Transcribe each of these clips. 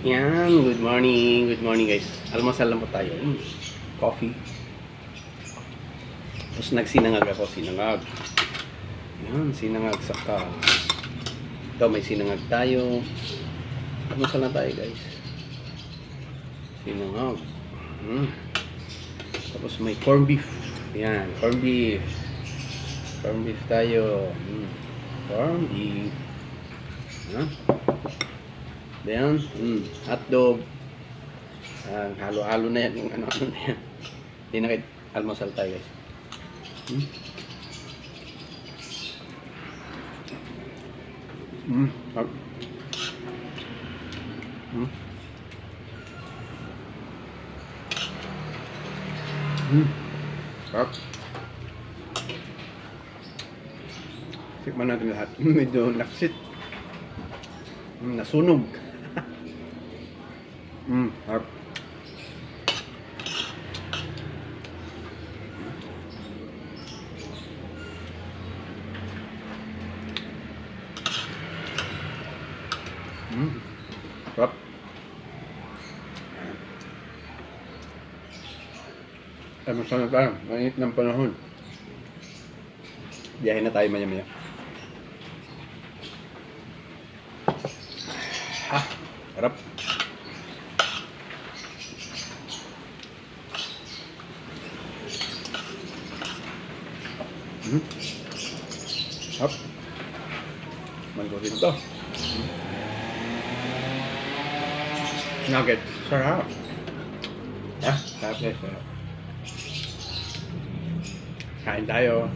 Yan, good morning. Good morning guys. Almusal lang po tayo. Mm, coffee. Tapos nagsinangag ako, sinangag. Yan, sinangag saka. Ito, may sinangag tayo. Almusal na tayo guys. Sinangag. Mm. Tapos may corned beef. Yan, corned beef. Corned beef tayo. Mm. Corned beef. Yan. Then, mm, hotdog. Ah, halo-halo na yan yung ano-ano na yan. Hindi na kahit almusal tayo guys. Mm. Mm. sarap. Mm. Mm. Sarap. Tikman natin lahat. Medyo naksit. Mm, nasunog. Mm, harap. Mm, sarap. Ano sana tayo? Mainit ng panahon. Biyahe na tayo maya-maya. Ha, harap. Hmm. Hop. Mandusin to. Hmm. Nugget. Sarap. Ah, sarap guys. Sarap. Kain tayo.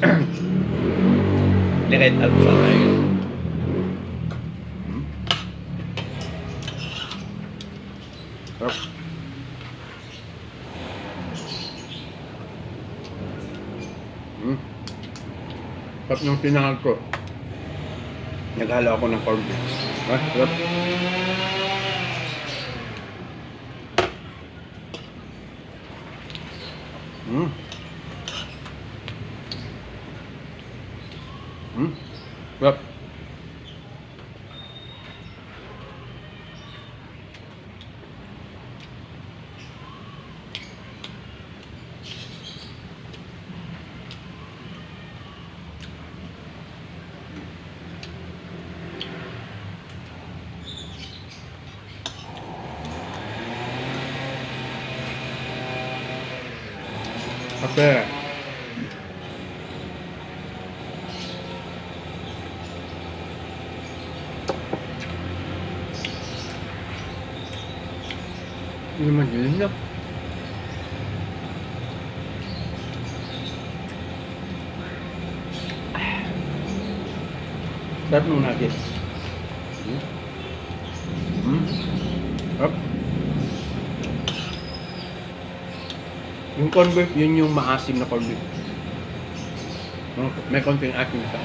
Direct almusal tayo. Hmm. Sarap. Sarap yung pinangal ko. Naghalo ako ng corned beef. Ah, sarap. Hmm. Hmm. Sarap. Kape. Ini naman yun na. Sarap nung nugget. Hmm. Hmm. Sarap. Yung corned beef, yun yung maasim na corned beef. May konting asim sa.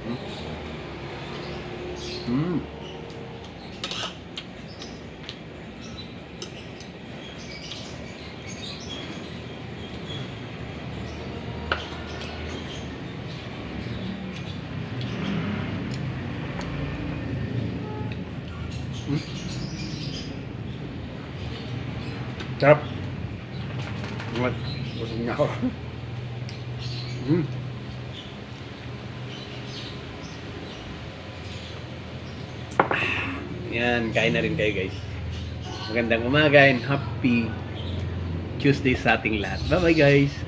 Hmm. Hmm. Hmm. Sarap. Ingat. Busog niya ako. Hmm. Yan, kain na rin kayo guys. Magandang umaga and happy Tuesday sa ating lahat. Bye bye guys.